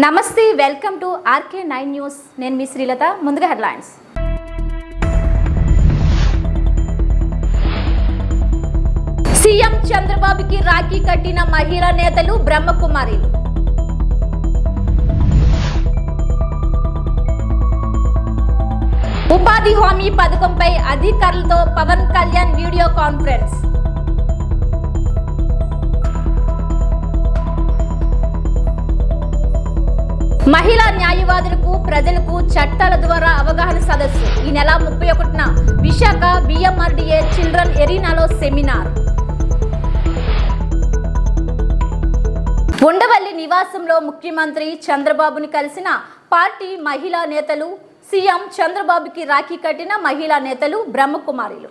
నమస్తే welcome to RK nine news. నేను మీ శ్రీలత ముందుగా హెడ్లైన్స్. సీఎం చంద్రబాబుకి రాఖీ కట్టిన మహిళా నేతలు బ్రహ్మకుమారిలు. ఉపాధి హామీ పథకంపై అధికారులతో పవన్ కళ్యాణ్ వీడియో కాన్ఫరెన్స్. మహిళా న్యాయవాదులకు ప్రజలకు చట్టాల ద్వారా అవగాహన సదస్సు. ఈ నెల ముప్పై ఒకటిన విశాఖ బిఎంఆర్డిఏ చిల్డ్రన్ ఎరీనాలో సెమినార్. ఉండవల్లి నివాసంలో ముఖ్యమంత్రి చంద్రబాబుని కలిసిన పార్టీ మహిళా నేతలు సీఎం చంద్రబాబుకి రాఖీ కట్టిన మహిళా నేతలు బ్రహ్మకుమారిలు.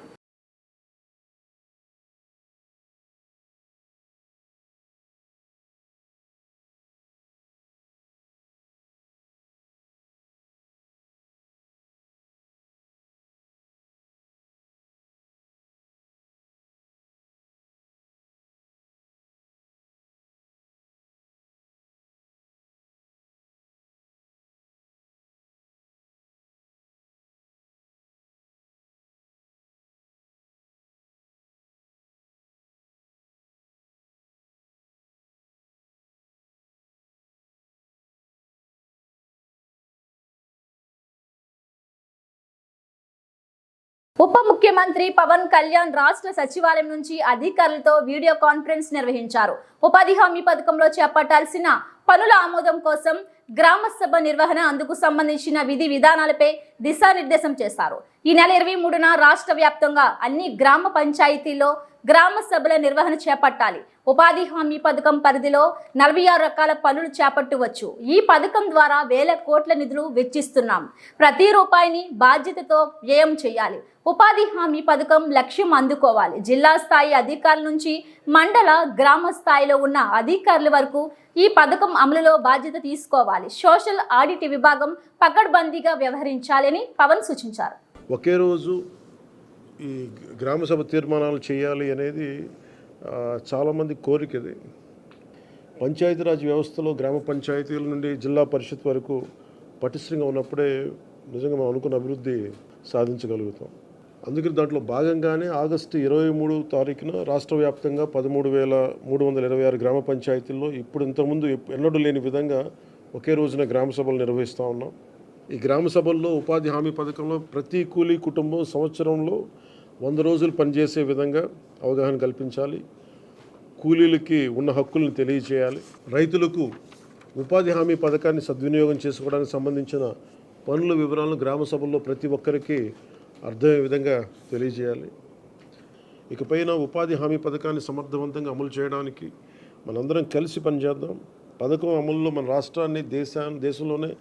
ఉప ముఖ్యమంత్రి పవన్ కళ్యాణ్ రాష్ట్ర సచివాలయం నుంచి అధికారులతో వీడియో కాన్ఫరెన్స్ నిర్వహించారు. ఉపాధి హామీ పథకంలో చేపట్టాల్సిన పనుల ఆమోదం కోసం గ్రామ సభ నిర్వహణ అందుకు సంబంధించిన విధి విధానాలపై దిశానిర్దేశం చేశారు. ఈ నెల ఇరవై మూడున రాష్ట్ర వ్యాప్తంగా అన్ని గ్రామ పంచాయతీల్లో గ్రామ సభల నిర్వహణ చేపట్టాలి. ఉపాధి హామీ పథకం పరిధిలో నలభై ఆరు రకాల పనులు చేపట్టవచ్చు. ఈ పథకం ద్వారా వేల కోట్ల నిధులు వెచ్చిస్తున్నాం. ప్రతి రూపాయిని బాధ్యతతో వ్యయం చేయాలి. ఉపాధి హామీ పథకం లక్ష్యం అందుకోవాలి. జిల్లా స్థాయి అధికారుల నుంచి మండల గ్రామ స్థాయిలో ఉన్న అధికారుల వరకు ఈ పథకం అమలులో బాధ్యత తీసుకోవాలి. సోషల్ ఆడిట్ విభాగం పకడ్బందీగా వ్యవహరించాలని పవన్ సూచించారు. ఒకే రోజు ఈ గ్రామసభ తీర్మానాలు చేయాలి అనేది చాలామంది కోరికది పంచాయతీరాజ్ వ్యవస్థలో గ్రామ పంచాయతీల నుండి జిల్లా పరిషత్ వరకు పటిష్టంగా ఉన్నప్పుడే నిజంగా మనం అనుకున్న అభివృద్ధి సాధించగలుగుతాం. అందుకని దాంట్లో భాగంగానే ఆగస్టు ఇరవై మూడు తారీఖున రాష్ట్ర వ్యాప్తంగా పదమూడు వేల మూడు వందల ఇరవై ఆరు గ్రామ పంచాయతీల్లో ఇప్పుడు ఇంతకుముందు ఎన్నడూ లేని విధంగా ఒకే రోజున గ్రామ సభలు నిర్వహిస్తూ ఉన్నాం. ఈ గ్రామ సభల్లో ఉపాధి హామీ పథకంలో ప్రతి కూలీ కుటుంబం సంవత్సరంలో వంద రోజులు పనిచేసే విధంగా అవగాహన కల్పించాలి. కూలీలకి ఉన్న హక్కులను తెలియచేయాలి. రైతులకు ఉపాధి హామీ పథకాన్ని సద్వినియోగం చేసుకోవడానికి సంబంధించిన పనుల వివరాలను గ్రామ సభల్లో ప్రతి ఒక్కరికి అర్థమయ్యే విధంగా తెలియజేయాలి. ఇకపైన ఉపాధి హామీ పథకాన్ని సమర్థవంతంగా అమలు చేయడానికి మనందరం కలిసి పనిచేద్దాం. పథకం అమలులో మన రాష్ట్రాన్ని దేశాన్ని దేశంలోనే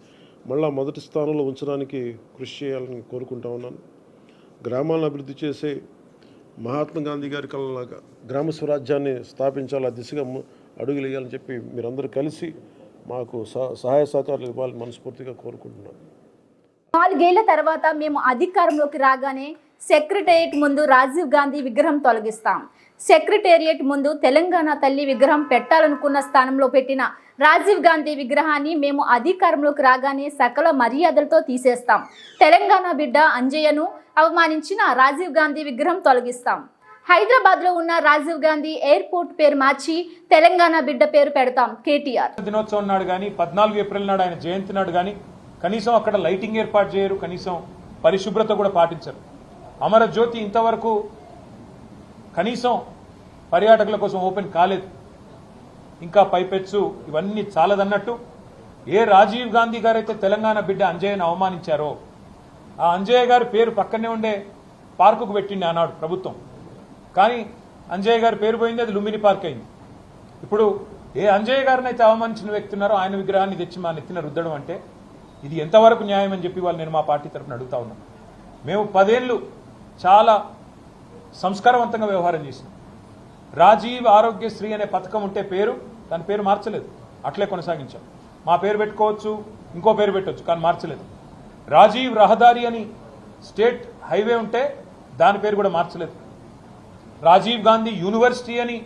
మళ్ళా మొదటి స్థానంలో ఉంచడానికి కృషి చేయాలని కోరుకుంటా ఉన్నాను. గ్రామాలను అభివృద్ధి చేసే మహాత్మా గాంధీ గారి కళలాగా గ్రామ స్వరాజ్యాన్ని స్థాపించాలి ఆ దిశగా అడుగులు వేయాలని చెప్పి మీరందరూ కలిసి మాకు సహ- సహాయ సహకారాలు ఇవ్వాలని మనస్ఫూర్తిగా కోరుకుంటున్నాను నాలుగేళ్ళ తర్వాత మేము అధికారంలోకి రాగానే సెక్రటేరియట్ ముందు రాజీవ్ గాంధీ విగ్రహం తొలగిస్తాం. సెక్రటేరియట్ ముందు తెలంగాణ తల్లి విగ్రహం పెట్టాలనుకున్న స్థానంలో పెట్టిన రాజీవ్ గాంధీ విగ్రహాన్ని మేము అధికారంలోకి రాగానే సకల మర్యాదలతో తీసేస్తాం. తెలంగాణ బిడ్డ అంజయ్యను అవమానించిన రాజీవ్ గాంధీ విగ్రహం తొలగిస్తాం. హైదరాబాద్లో ఉన్న రాజీవ్ గాంధీ ఎయిర్పోర్ట్ పేరు మార్చి తెలంగాణ బిడ్డ పేరు పెడతాం. కేటీఆర్. దినోత్సవం నాడు కానీ పద్నాలుగు ఏప్రిల్ నాడు ఆయన జయంతి నాడు కానీ కనీసం అక్కడ లైటింగ్ ఏర్పాటు చేయరు కనీసం పరిశుభ్రత కూడా పాటించరు. అమరజ్యోతి ఇంతవరకు కనీసం పర్యాటకుల కోసం ఓపెన్ కాలేదు. ఇంకా పైపెచ్చు ఇవన్నీ చాలదన్నట్టు ఏ రాజీవ్ గాంధీ గారైతే తెలంగాణ బిడ్డ అంజయ్యను అవమానించారో ఆ అంజయ్య గారి పేరు పక్కనే ఉండే పార్కుకు పెట్టింది ఆనాడు ప్రభుత్వం. కానీ అంజయ్య గారి పేరు పోయింది అది లుంబిని పార్క్ అయింది. ఇప్పుడు ఏ అంజయ్య గారిని అయితే అవమానించిన వ్యక్తి ఉన్నారో ఆయన విగ్రహాన్ని తెచ్చి మా నెత్తిన రుద్దడం అంటే ఇది ఎంతవరకు న్యాయం అని చెప్పి వాళ్ళు నేను మా పార్టీ తరఫున అడుగుతా ఉన్నాను మేము పదేళ్ళు చాలా సంస్కారవంతంగా వ్యవహారం చేసింది. రాజీవ్ ఆరోగ్యశ్రీ అనే పథకం ఉంటే పేరు దాని పేరు మార్చలేదు. అట్లే కొనసాగించాం. మా పేరు పెట్టుకోవచ్చు ఇంకో పేరు పెట్టవచ్చు కానీ మార్చలేదు. రాజీవ్ రహదారి అని స్టేట్ హైవే ఉంటే దాని పేరు కూడా మార్చలేదు. రాజీవ్ గాంధీ యూనివర్సిటీ అని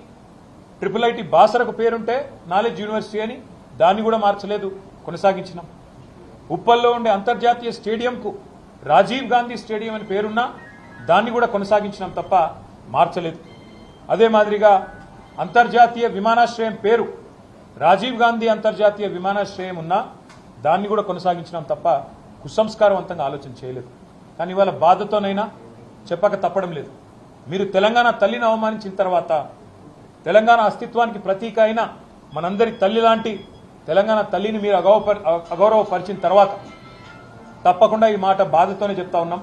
ట్రిపుల్ ఐటీ బాసరకు పేరుంటే నాలెడ్జ్ యూనివర్సిటీ అని దాన్ని కూడా మార్చలేదు కొనసాగించినాం. ఉప్పల్లో ఉండే అంతర్జాతీయ స్టేడియంకు రాజీవ్ గాంధీ స్టేడియం అని పేరున్నా దాన్ని కూడా కొనసాగించినాం తప్ప మార్చలేదు. అదే మాదిరిగా అంతర్జాతీయ విమానాశ్రయం పేరు రాజీవ్ గాంధీ అంతర్జాతీయ విమానాశ్రయం ఉన్నా దాన్ని కూడా కొనసాగించినాం తప్ప కుసంస్కారవంతంగా ఆలోచన చేయలేదు. కానీ ఇవాళ బాధతోనైనా చెప్పక తప్పడం లేదు. మీరు తెలంగాణ తల్లిని అవమానించిన తర్వాత తెలంగాణ అస్తిత్వానికి ప్రతీక అయిన మనందరి తల్లి లాంటి తెలంగాణ తల్లిని మీరు అగౌరవపరిచిన తర్వాత తప్పకుండా ఈ మాట బాధతోనే చెప్తా ఉన్నాం.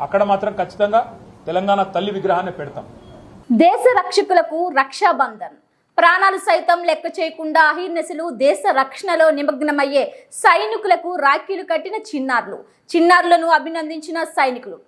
అక్కడ మాత్రం ఖచ్చితంగా తెలంగాణ తల్లి విగ్రహాన్ని పెడతాం. దేశ రక్షకులకు రక్షాబంధన్. ప్రాణాలు సైతం లెక్క చేయకుండా అహీర్నెసలు దేశ రక్షణలో నిమగ్నమయ్యే సైనికులకు రాఖీలు కట్టిన చిన్నారులు. చిన్నారులను అభినందించిన సైనికులు.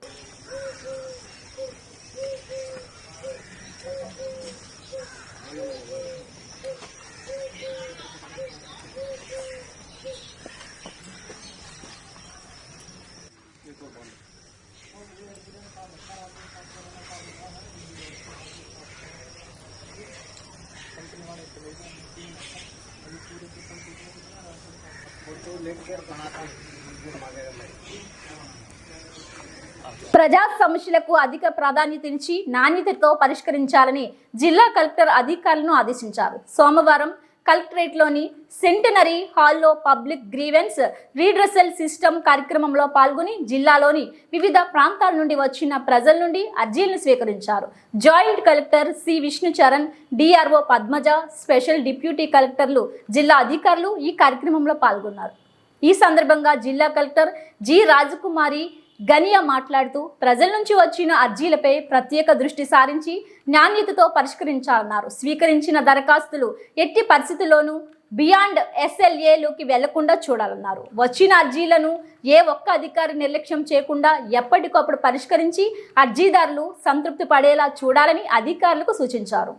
ప్రజా సమస్యలకు అధిక ప్రాధాన్యతనిచ్చి నాణ్యతతో పరిష్కరించాలని జిల్లా కలెక్టర్ అధికారులను ఆదేశించారు. సోమవారం కలెక్టరేట్లోని సెంటనరీ హాల్లో పబ్లిక్ గ్రీవెన్స్ రీడ్రెసల్ సిస్టమ్ కార్యక్రమంలో పాల్గొని జిల్లాలోని వివిధ ప్రాంతాల నుండి వచ్చిన ప్రజల నుండి అర్జీలను స్వీకరించారు. Joint collector C Vishnucharan DRO Padmaja special deputy కలెక్టర్లు జిల్లా అధికారులు ఈ కార్యక్రమంలో పాల్గొన్నారు. ఈ సందర్భంగా జిల్లా కలెక్టర్ జి రాజకుమారి గనియా మాట్లాడుతూ ప్రజల నుంచి వచ్చిన అర్జీలపై ప్రత్యేక దృష్టి సారించి నాణ్యతతో పరిష్కరించాలన్నారు. స్వీకరించిన దరఖాస్తులు ఎట్టి పరిస్థితుల్లోనూ బియాండ్ ఎస్ఎల్ఏలోకి వెళ్ళకుండా చూడాలన్నారు. వచ్చిన అర్జీలను ఏ ఒక్క అధికారి నిర్లక్ష్యం చేయకుండా ఎప్పటికప్పుడు పరిష్కరించి అర్జీదారులు సంతృప్తి పడేలా చూడాలని అధికారులకు సూచించారు.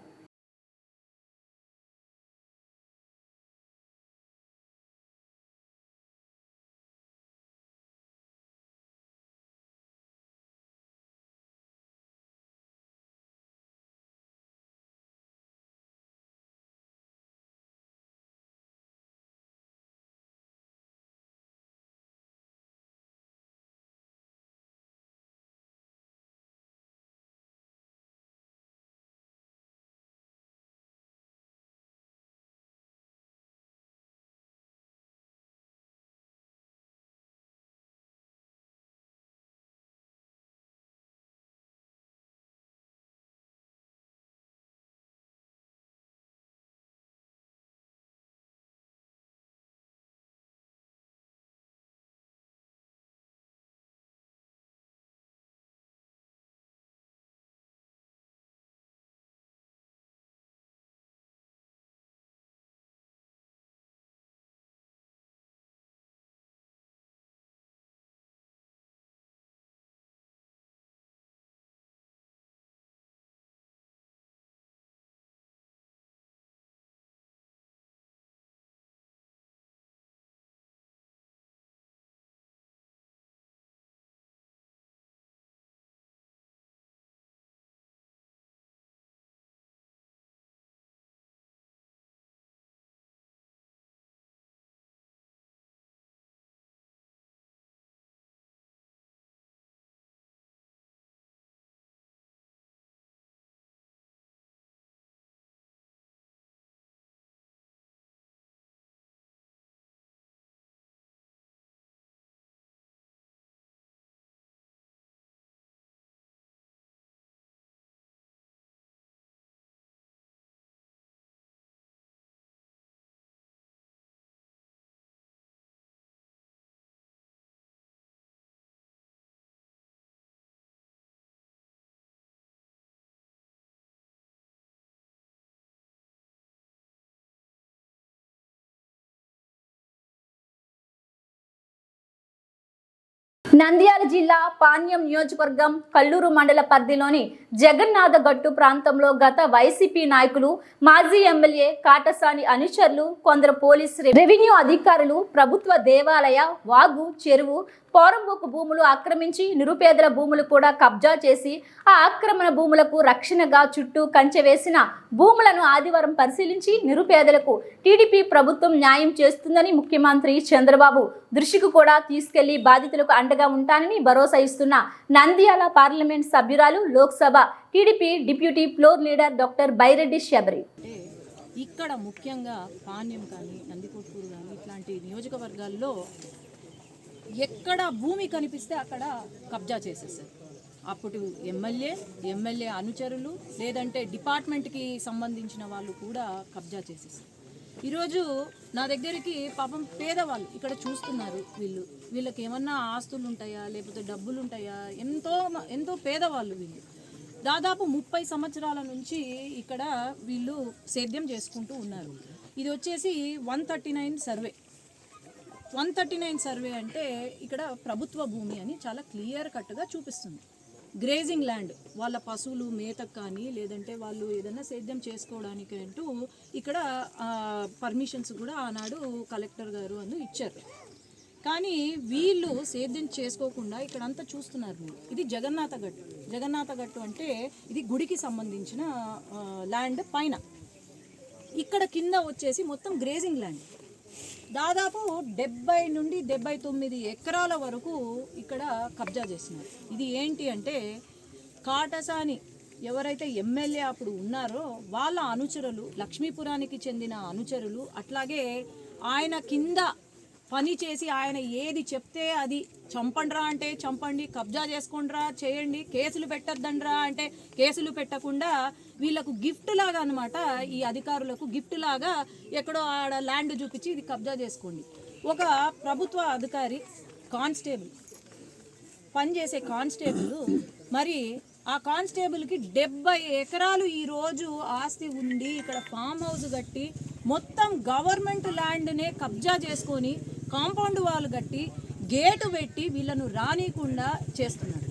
నంద్యాల జిల్లా పాణ్యం నియోజకవర్గం కల్లూరు మండల పరిధిలోని జగన్నాథగట్టు ప్రాంతంలో గత వైసీపీ నాయకులు మాజీ ఎమ్మెల్యే కాటసాని అనుచరులు కొందరు పోలీస్ రెవెన్యూ అధికారులు ప్రభుత్వ దేవాలయ వాగు చెరువు పోరంబోకు భూములు ఆక్రమించి నిరుపేదల భూములు కూడా కబ్జా చేసి ఆ ఆక్రమణ భూములకు రక్షణగా చుట్టూ కంచె వేసిన భూములను ఆదివారం పరిశీలించి నిరుపేదలకు టీడీపీ ప్రభుత్వం న్యాయం చేస్తుందని ముఖ్యమంత్రి చంద్రబాబు దృష్టికి కూడా తీసుకెళ్ళి బాధితులకు అండగా ఉంటానని భరోసా ఇస్తున్న నంద్యాల పార్లమెంట్ సభ్యురాలు Lok Sabha TDP deputy floor leader doctor Byreddy Shabari. ఇక్కడ ముఖ్యంగా పాణ్యం కానీ నందికొట్కూరు కానీ ఇట్లాంటి నియోజకవర్గాల్లో ఎక్కడ భూమి కనిపిస్తే అక్కడ కబ్జా చేసేసారు అప్పుడు ఎమ్మెల్యే ఎమ్మెల్యే అనుచరులు లేదంటే డిపార్ట్మెంట్కి సంబంధించిన వాళ్ళు కూడా కబ్జా చేసేసారు ఈరోజు నా దగ్గరికి పాపం పేదవాళ్ళు ఇక్కడ చూస్తున్నారు వీళ్ళు. వీళ్ళకి ఏమన్నా ఆస్తులు ఉంటాయా లేకపోతే డబ్బులు ఉంటాయా ఎంతో మ- ఎంతో పేదవాళ్ళు వీళ్ళు. దాదాపు ముప్పై సంవత్సరాల నుంచి ఇక్కడ వీళ్ళు సేద్యం చేసుకుంటూ ఉన్నారు. ఇది వచ్చేసి one thirty nine survey. One thirty nine survey అంటే ఇక్కడ ప్రభుత్వ భూమి అని చాలా క్లియర్ కట్గా చూపిస్తుంది. గ్రేజింగ్ ల్యాండ్ వాళ్ళ పశువులు మేతకు కానీ లేదంటే వాళ్ళు ఏదైనా సేద్యం చేసుకోవడానికి అంటూ ఇక్కడ పర్మిషన్స్ కూడా ఆనాడు కలెక్టర్ గారు అందు ఇచ్చారు. కానీ వీళ్ళు సేద్యం చేసుకోకుండా ఇక్కడ అంతా చూస్తున్నారు. మీరు ఇది జగన్నాథ గట్టు జగన్నాథ గట్టు అంటే ఇది గుడికి సంబంధించిన ల్యాండ్ పైన. ఇక్కడ కింద వచ్చేసి మొత్తం గ్రేజింగ్ ల్యాండ్ దాదాపు డెబ్బై నుండి డెబ్బై తొమ్మిది ఎకరాల వరకు ఇక్కడ కబ్జా చేస్తున్నారు. ఇది ఏంటి అంటే కాటసాని ఎవరైతే ఎమ్మెల్యే అప్పుడు ఉన్నారో వాళ్ళ అనుచరులు లక్ష్మీపురానికి చెందిన అనుచరులు అట్లాగే ఆయన కింద పని చేసి ఆయన ఏది చెప్తే అది చంపండ్రా అంటే చంపండి కబ్జా చేసుకోండిరా చేయండి కేసులు పెట్టద్దండ్రా అంటే కేసులు పెట్టకుండా వీళ్ళకు గిఫ్ట్ లాగా అనమాట ఈ అధికారులకు గిఫ్ట్ లాగా ఎక్కడో ఆడ ల్యాండ్ చూపించి ఇది కబ్జా చేసుకోండి. ఒక ప్రభుత్వ అధికారి కానిస్టేబుల్ పనిచేసే కానిస్టేబుల్ మరి ఆ కానిస్టేబుల్కి డెబ్బై ఎకరాలు ఈరోజు ఆస్తి ఉండి ఇక్కడ ఫామ్ హౌస్ కట్టి మొత్తం గవర్నమెంట్ ల్యాండ్నే కబ్జా చేసుకొని కాంపౌండ్ వాళ్ళు కట్టి గేటు పెట్టి వీళ్ళను రానియకుండా చేస్తున్నారు.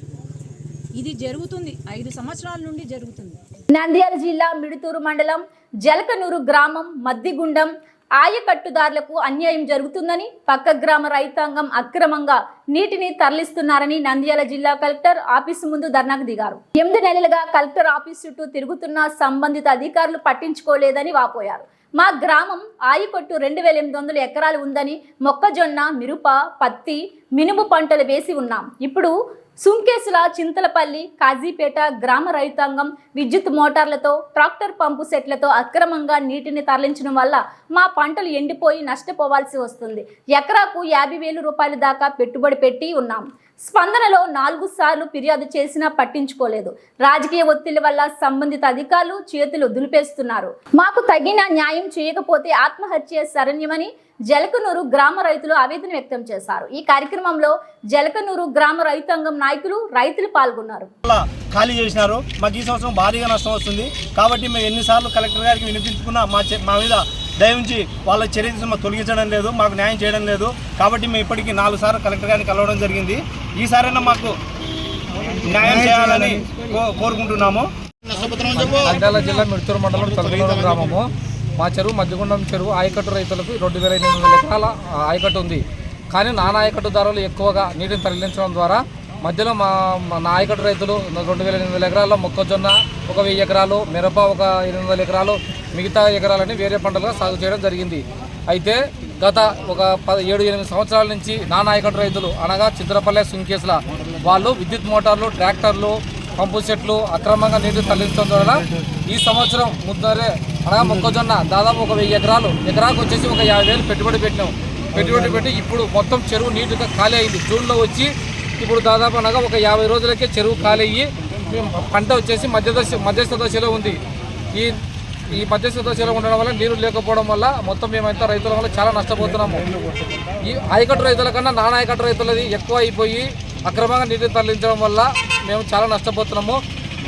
ఇది జరుగుతుంది. ఐదు సంవత్సరాల నుండి జరుగుతుంది. నంద్యాల జిల్లా మిడుతూరు మండలం జలకనూరు గ్రామం మద్దిగుండం ఆయకట్టుదారులకు అన్యాయం జరుగుతుందని పక్క గ్రామ రైతాంగం అక్రమంగా నీటిని తరలిస్తున్నారని నంద్యాల జిల్లా కలెక్టర్ ఆఫీసు ముందు ధర్నాకు దిగారు. ఎనిమిది నెలలుగా కలెక్టర్ ఆఫీస్ చుట్టూ తిరుగుతున్న సంబంధిత అధికారులు పట్టించుకోలేదని వాపోయారు. మా గ్రామం ఆయకొట్టు రెండు వేల ఎనిమిది వందల ఎకరాలు ఉందని మొక్కజొన్న మిరప పత్తి మినుము పంటలు వేసి ఉన్నాం. ఇప్పుడు సుంకేసుల చింతలపల్లి కాజీపేట గ్రామ రైతాంగం విద్యుత్ మోటార్లతో ట్రాక్టర్ పంపు సెట్లతో అక్రమంగా నీటిని తరలించడం వల్ల మా పంటలు ఎండిపోయి నష్టపోవాల్సి వస్తుంది. ఎకరాకు యాభై వేలు రూపాయల దాకా పెట్టుబడి పెట్టి ఉన్నాం. స్పందనలో నాలుగు సార్లు ఫిర్యాదు చేసినా పట్టించుకోలేదు. రాజకీయ ఒత్తిడి వల్ల సంబంధిత అధికారులు చేతులు దులిపేస్తున్నారు. మాకు తగిన న్యాయం చేయకపోతే ఆత్మహత్య శరణ్యమని జలకనూరు గ్రామ రైతులు ఆవేదన వ్యక్తం చేశారు. ఈ కార్యక్రమంలో జలకనూరు గ్రామ రైతాంగం నాయకులు రైతులు పాల్గొన్నారు. ఖాళీ చేసినారు. మాకు ఈ సంవత్సరం భారీగా నష్టం వస్తుంది. కాబట్టి మేము ఎన్నిసార్లు కలెక్టర్ గారికి వినిపించుకున్నా మా మీద దయవుంచి వాళ్ళ చర్య తీసుకుని మాకు తొలగించడం లేదు మాకు న్యాయం చేయడం లేదు. కాబట్టి మేము ఇప్పటికీ నాలుగు సార్లు కలెక్టర్ గారిని కలవడం జరిగింది. ఈసారైనా మాకు న్యాయం చేయాలని కో- కోరుకుంటున్నాము. నంద్యాల జిల్లా మిడ్తూరు మండలం తొలగనూరు గ్రామము. మా చెరువు మధ్యగుండం చెరువు ఆయకట్టు రైతులకు రెండు వేల ఎనిమిది వందల ఎకరాల ఆయకట్టు ఉంది. కానీ నా ఆయకట్టుదారులు ఎక్కువగా నీటిని తరలించడం ద్వారా మధ్యలో మా మా నాయకుడు రైతులు రెండు వేల ఎనిమిది ఎకరాల్లో మొక్కజొన్న ఒక వెయ్యి ఎకరాలు మిరప ఒక ఎనిమిది వందల ఎకరాలు మిగతా ఎకరాలని వేరే పంటలుగా సాగు చేయడం జరిగింది. అయితే గత ఒక పది ఏడు ఎనిమిది సంవత్సరాల నుంచి నా నాయకుడు రైతులు అనగా చిత్రపల్లె సుంకేసుల వాళ్ళు విద్యుత్ మోటార్లు ట్రాక్టర్లు పంపు సెట్లు అక్రమంగా నీరు తరలించడం ద్వారా ఈ సంవత్సరం ముద్దరే అనగా మొక్కజొన్న దాదాపు ఒక వెయ్యి ఎకరాలు ఎకరాకు వచ్చేసి ఒక యాభై వేలు పెట్టుబడి పెట్టినాం. పెట్టుబడి పెట్టి ఇప్పుడు మొత్తం చెరువు నీటుగా ఖాళీ అయింది. జూన్లో వచ్చి ఇప్పుడు దాదాపు అనగా ఒక యాభై రోజులకే చెరువు ఖాళీ అయ్యి పంట వచ్చేసి మధ్య దశ మధ్యస్థ దశలో ఉంది. ఈ ఈ మధ్యస్థ దశలో ఉండడం వల్ల నీరు లేకపోవడం వల్ల మొత్తం మేమంతా రైతుల వల్ల చాలా నష్టపోతున్నాము. ఈ ఆయకట్టు రైతుల కన్నా నాన్న ఆయకట్టు రైతులది ఎక్కువ అయిపోయి అక్రమంగా నీరు తరలించడం వల్ల మేము చాలా నష్టపోతున్నాము.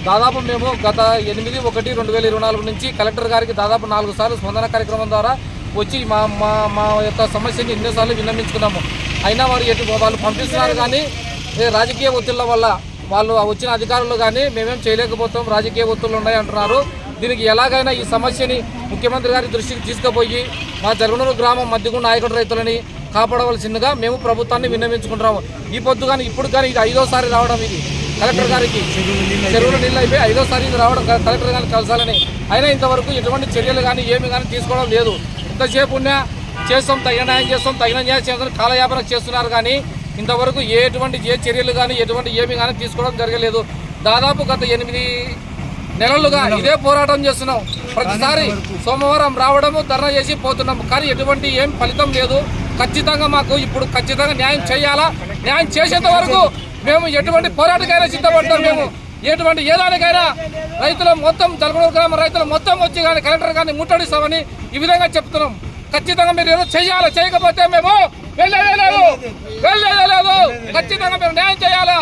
దాదాపు మేము గత ఎనిమిది ఒకటి రెండు వేల ఇరవై నాలుగు నుంచి కలెక్టర్ గారికి దాదాపు నాలుగు సార్లు స్పందన కార్యక్రమం ద్వారా వచ్చి మా మా మా యొక్క సమస్యని ఎన్నోసార్లు విన్నవించుకున్నాము. అయినా వారు ఎటు వాళ్ళు పంపిస్తున్నారు కానీ రాజకీయ ఒత్తిళ్ళ వల్ల వాళ్ళు వచ్చిన అధికారులు కానీ మేమేం చేయలేకపోతాం రాజకీయ ఒత్తులు ఉన్నాయి అంటున్నారు. దీనికి ఎలాగైనా ఈ సమస్యని ముఖ్యమంత్రి గారి దృష్టికి తీసుకుపోయి మా జరుగునూరు గ్రామం మధ్యగుండ నాయకుడు రైతులని కాపాడవలసిందిగా మేము ప్రభుత్వాన్ని విన్నవించుకుంటున్నాము. ఈ పొద్దు కానీ ఇప్పుడు కానీ ఇది ఐదోసారి రావడం ఇది. కలెక్టర్ గారికి చెరువులు నీళ్ళు అయిపోయి ఐదోసారి ఇది రావడం కలెక్టర్ గారిని కలసాలని. అయినా ఇంతవరకు ఎటువంటి చర్యలు కానీ ఏమి కానీ తీసుకోవడం లేదు. ఇంతసేపు ఉన్నా చేస్తాం తగిన న్యాయం చేస్తాం తగిన న్యాయం చేస్తాం కాలయాపన చేస్తున్నారు కానీ ఇంతవరకు ఎటువంటి ఏ చర్యలు కానీ ఎటువంటి ఏమి కానీ తీసుకోవడం జరగలేదు. దాదాపు గత ఎనిమిది నెలలుగా ఇదే పోరాటం చేస్తున్నాం. ప్రతిసారి సోమవారం రావడము ధర్నా చేసి పోతున్నాము కానీ ఎటువంటి ఏం ఫలితం లేదు. ఖచ్చితంగా మాకు ఇప్పుడు ఖచ్చితంగా న్యాయం చేయాలా? న్యాయం చేసేంత వరకు మేము ఎటువంటి పోరాటకైనా సిద్ధపడతాం. మేము ఎటువంటి ఏదానికైనా రైతులు మొత్తం జలగూడ గ్రామ రైతులు మొత్తం వచ్చి కానీ కలెక్టర్ కానీ ముట్టడిస్తామని ఈ విధంగా చెప్తున్నాం. ఖచ్చితంగా మీరు ఏదో చేయాలి చేయకపోతే మేము వెళ్ళలేదు వెళ్ళలేదు ఖచ్చితంగా మీరు న్యాయం చేయాలా?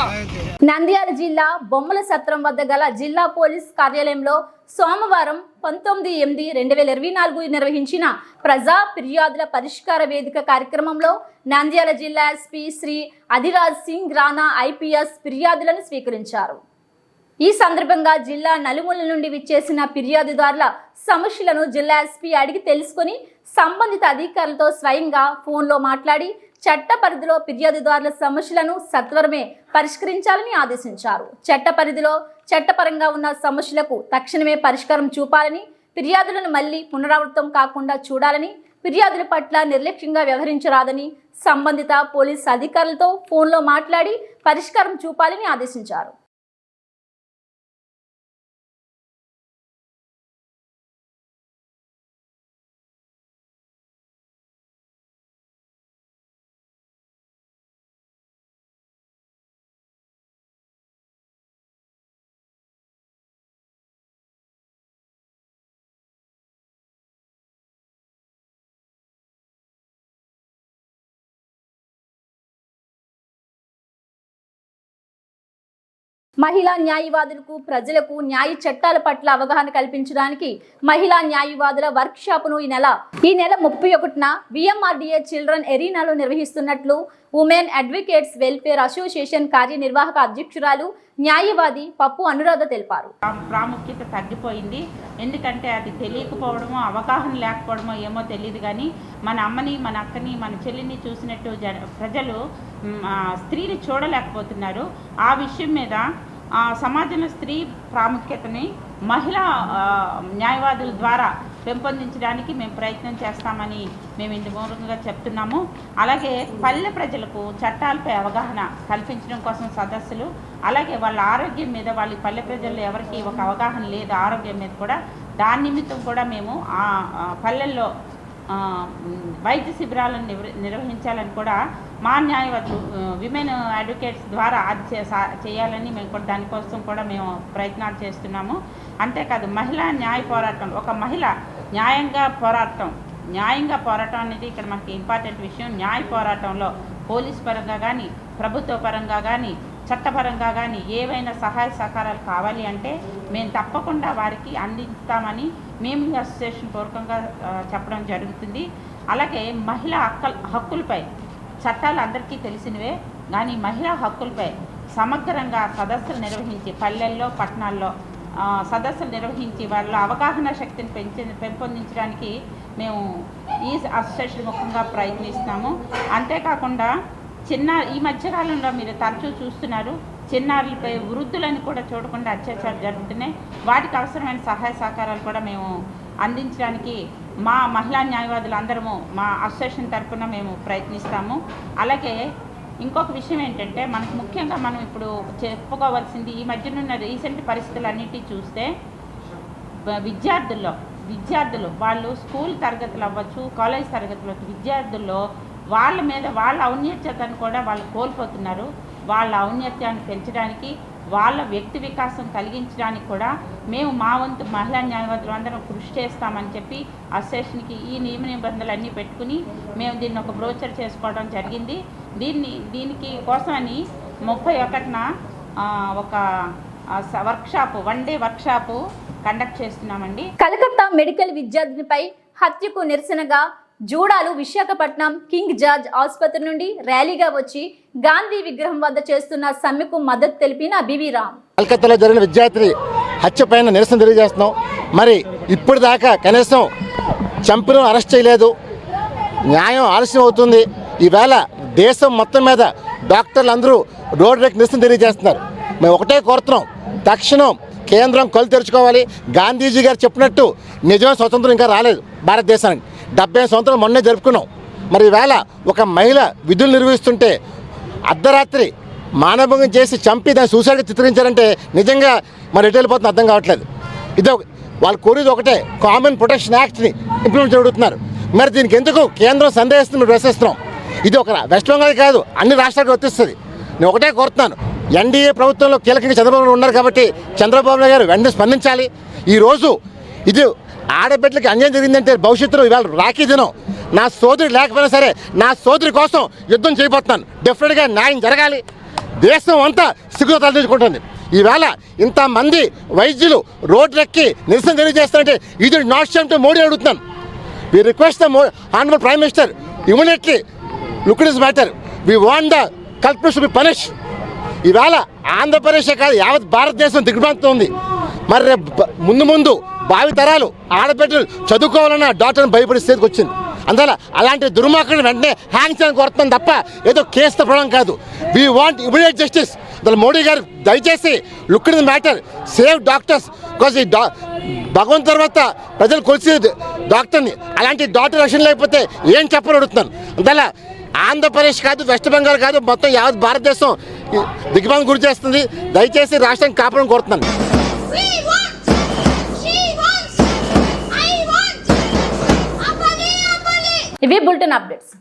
నంద్యాల జిల్లా బొమ్మల సత్రం వద్ద గల జిల్లా పోలీస్ కార్యాలయంలో సోమవారం పంతొమ్మిది ఎనిమిది రెండు వేల ఇరవై నాలుగు నిర్వహించిన ప్రజా ఫిర్యాదుల పరిష్కార వేదిక కార్యక్రమంలో నంద్యాల జిల్లా ఎస్పీ శ్రీ అధిరాజ్ సింగ్ రాణా ఐపీఎస్ ఫిర్యాదులను స్వీకరించారు. ఈ సందర్భంగా జిల్లా నలుమూల నుండి విచ్చేసిన ఫిర్యాదుదారుల సమస్యలను జిల్లా ఎస్పీ అడిగి తెలుసుకొని సంబంధిత అధికారులతో స్వయంగా ఫోన్లో మాట్లాడి చట్ట పరిధిలో ఫిర్యాదుదారుల సమస్యలను సత్వరమే పరిష్కరించాలని ఆదేశించారు. చట్ట పరిధిలో చట్టపరంగా ఉన్న సమస్యలకు తక్షణమే పరిష్కారం చూపాలని ఫిర్యాదులను మళ్ళీ పునరావృతం కాకుండా చూడాలని ఫిర్యాదుల పట్ల నిర్లక్ష్యంగా వ్యవహరించరాదని సంబంధిత పోలీస్ అధికారులతో ఫోన్లో మాట్లాడి పరిష్కారం చూపాలని ఆదేశించారు. మహిళా న్యాయవాదులకు ప్రజలకు న్యాయ చట్టాల పట్ల అవగాహన కల్పించడానికి మహిళా న్యాయవాదుల వర్క్ షాపును ఈ నెల ఈ నెల ముప్పై ఒకటిన విఎంఆర్డిఏ చిల్డ్రన్ ఎరీనాలో నిర్వహిస్తున్నట్లు ఉమెన్ అడ్వకేట్స్ వెల్ఫేర్ అసోసియేషన్ కార్యనిర్వాహక అధ్యక్షురాలు న్యాయవాది పప్పు అనురాధ తెలిపారు. ప్రాముఖ్యత తగ్గిపోయింది. ఎందుకంటే అది తెలియకపోవడమో అవగాహన లేకపోవడమో ఏమో తెలియదు కానీ మన అమ్మని మన అక్కని మన చెల్లిని చూసినట్టు ప్రజలు స్త్రీలు స్త్రీని చూడలేకపోతున్నారు. ఆ విషయం మీద సమాజంలో స్త్రీ ప్రాముఖ్యతని మహిళా న్యాయవాదుల ద్వారా పెంపొందించడానికి మేము ప్రయత్నం చేస్తామని మేము ఇందు మూలంగా చెప్తున్నాము. అలాగే పల్లె ప్రజలకు చట్టాలపై అవగాహన కల్పించడం కోసం సదస్సులు అలాగే వాళ్ళ ఆరోగ్యం మీద వాళ్ళ పల్లె ప్రజల్లో ఎవరికి ఒక అవగాహన లేదు ఆరోగ్యం మీద కూడా దాని నిమిత్తం కూడా మేము ఆ పల్లెల్లో వైద్య శిబిరాలను నిర్వహించాలని కూడా మా న్యాయవాదులు విమెన్ అడ్వకేట్స్ ద్వారా అది చేయాలని మేము కూడా దానికోసం కూడా మేము ప్రయత్నాలు చేస్తున్నాము. అంతేకాదు మహిళా న్యాయ పోరాటం ఒక మహిళ న్యాయంగా పోరాటం న్యాయంగా పోరాటం అనేది ఇక్కడ మనకి ఇంపార్టెంట్ విషయం. న్యాయ పోరాటంలో పోలీస్ పరంగా కానీ ప్రభుత్వ పరంగా కానీ చట్టపరంగా కానీ ఏవైనా సహాయ సహకారాలు కావాలి అంటే మేము తప్పకుండా వారికి అందిస్తామని మేము ఈ అసోసియేషన్ పూర్వకంగా చెప్పడం జరుగుతుంది. అలాగే మహిళా హక్క హక్కులపై చట్టాలు అందరికీ తెలిసినవే కానీ మహిళా హక్కులపై సమగ్రంగా సదస్సులు నిర్వహించి పల్లెల్లో పట్టణాల్లో సదస్సులు నిర్వహించి వాళ్ళ అవగాహన శక్తిని పెంచి పెంపొందించడానికి మేము ఈ అసోసియేషన్ ముఖంగా ప్రయత్నిస్తాము అంతేకాకుండా చిన్న ఈ మధ్యకాలంలో మీరు తరచూ చూస్తున్నారు చిన్నారులపై వృద్ధులను కూడా చూడకుండా అత్యాచారాలు జరుగుతున్నాయి. వాటికి అవసరమైన సహాయ సహకారాలు కూడా మేము అందించడానికి మా మహిళా న్యాయవాదులు అందరము మా అసోసియేషన్ తరఫున మేము ప్రయత్నిస్తాము. అలాగే ఇంకొక విషయం ఏంటంటే మనకు ముఖ్యంగా మనం ఇప్పుడు చెప్పుకోవాల్సింది ఈ మధ్యనున్న రీసెంట్ పరిస్థితులన్నిటి చూస్తే విద్యార్థుల్లో విద్యార్థులు వాళ్ళు స్కూల్ తరగతులు అవ్వచ్చు కాలేజ్ తరగతులు విద్యార్థుల్లో వాళ్ళ మీద వాళ్ళ ఔన్నత్యతను కూడా వాళ్ళు కోల్పోతున్నారు. వాళ్ళ ఔన్నత్యాన్ని పెంచడానికి వాళ్ళ వ్యక్తి వికాసం కలిగించడానికి కూడా మేము మా వంతు మహిళా న్యాయవాదులు అందరం కృషి చేస్తామని చెప్పి అసోసియేషన్కి ఈ నియమ నిబంధనలన్నీ పెట్టుకుని మేము దీన్ని ఒక బ్రోచర్ చేసుకోవడం జరిగింది. దీన్ని దీనికి కోసమని ముప్పై ఒకటిన ఒక workshop one day workshop conduct చేస్తున్నామండి. కలకత్తా మెడికల్ విద్యార్థినిపై హత్యకు నిరసనగా జూడాలు విశాఖపట్నం కింగ్ జార్జ్ ఆసుపత్రి నుండి ర్యాలీగా వచ్చి గాంధీ విగ్రహం వద్ద చేస్తున్న సమ్మెకు మద్దతు తెలిపిన బివి రామ్. కలకత్తాలో జరిగిన విద్యార్థి హత్య పైన నిరసన తెలియజేస్తున్నాం. మరి ఇప్పుడు దాకా కనీసం చంపిన అరెస్ట్ చేయలేదు. న్యాయం ఆలస్యం అవుతుంది. ఈవేళ దేశం మొత్తం మీద డాక్టర్లు అందరూ రోడ్ రేక్ నిరసన తెలియజేస్తున్నారు. మేము ఒకటే కోరుతున్నాం. తక్షణం కేంద్రం కళ్ళు తెరుచుకోవాలి. గాంధీజీ గారు చెప్పినట్టు నిజమైన స్వతంత్రం ఇంకా రాలేదు భారతదేశానికి. డెబ్బై సంవత్సరాలు మొన్నే జరుపుకున్నాం. మరి ఈవేళ ఒక మహిళ విధులు నిర్వహిస్తుంటే అర్ధరాత్రి మానభంగం చేసి చంపి దాన్ని సూసైడ్గా చిత్రించారంటే నిజంగా మరి ఎటు వెళ్ళిపోతుంది అర్థం కావట్లేదు. ఇది వాళ్ళు కోరేది ఒకటే కామన్ ప్రొటెక్షన్ యాక్ట్ని ఇంప్లిమెంట్ చేయబడుతున్నారు. మరి దీనికి ఎందుకు కేంద్రం సందేహిస్తుంది మేము ప్రశ్నిస్తున్నాం. ఇది ఒక వెస్ట్ బెంగాల్ కాదు అన్ని రాష్ట్రాలకు వర్తిస్తుంది. నేను ఒకటే కోరుతున్నాను. ఎన్డీఏ ప్రభుత్వంలో కీలకంగా చంద్రబాబు ఉన్నారు కాబట్టి చంద్రబాబు నాయుడు గారు వెంటనే స్పందించాలి. ఈరోజు ఇది ఆడబిడ్డలకి అన్యాయం జరిగిందంటే భవిష్యత్తులో ఇవాళ రాఖీ దినం. నా సోదరి లేకపోయినా సరే నా సోదరి కోసం యుద్ధం చేయబోతున్నాను. డెఫినెట్గా న్యాయం జరగాలి. దేశం అంతా సిగ్గుతో తలదించుకుంటుంది. ఈవేళ ఇంతమంది వైద్యులు రోడ్లెక్కి నిరసన తెలియజేస్తారంటే ఇది నాట్ షేమ్ టు మోడీ అడుగుతున్నాను. We request the honourable prime minister immediately look is matter we want the culprits be punish ఈవేళ ఆంధ్రప్రదేశే కాదు యావత్ భారతదేశం దిగ్భ్రాంతం ఉంది. మరి ముందు ముందు భావి తరాలు ఆడబిడ్డలు చదువుకోవాలన్న డాక్టర్ని భయపడే స్థితికి వచ్చింది. అందువల్ల అలాంటి దుర్మార్గం వెంటనే హ్యాంగ్ చేయడానికి కోరుతున్నాం తప్ప ఏదో కేసు తప్పడం కాదు. వీ వాంట్ ఇమీడియట్ జస్టిస్ అందులో మోడీ గారు దయచేసి look in the matter save doctors because ఈ డా భగవంతు తర్వాత ప్రజలు కొలిసి డాక్టర్ని అలాంటి డాక్టర్ రక్షణ లేకపోతే ఏం చెప్పని అడుగుతున్నాను అందువల్ల ఆంధ్రప్రదేశ్ కాదు వెస్ట్ బెంగాల్ కాదు మొత్తం యావత్ భారతదేశం ఈ దిగ్భ్రాంతి గురి చేస్తుంది. దయచేసి రాష్ట్రాన్ని కాపాడని కోరుతున్నాను. ఇవి బులెటిన్ అప్డేట్స్.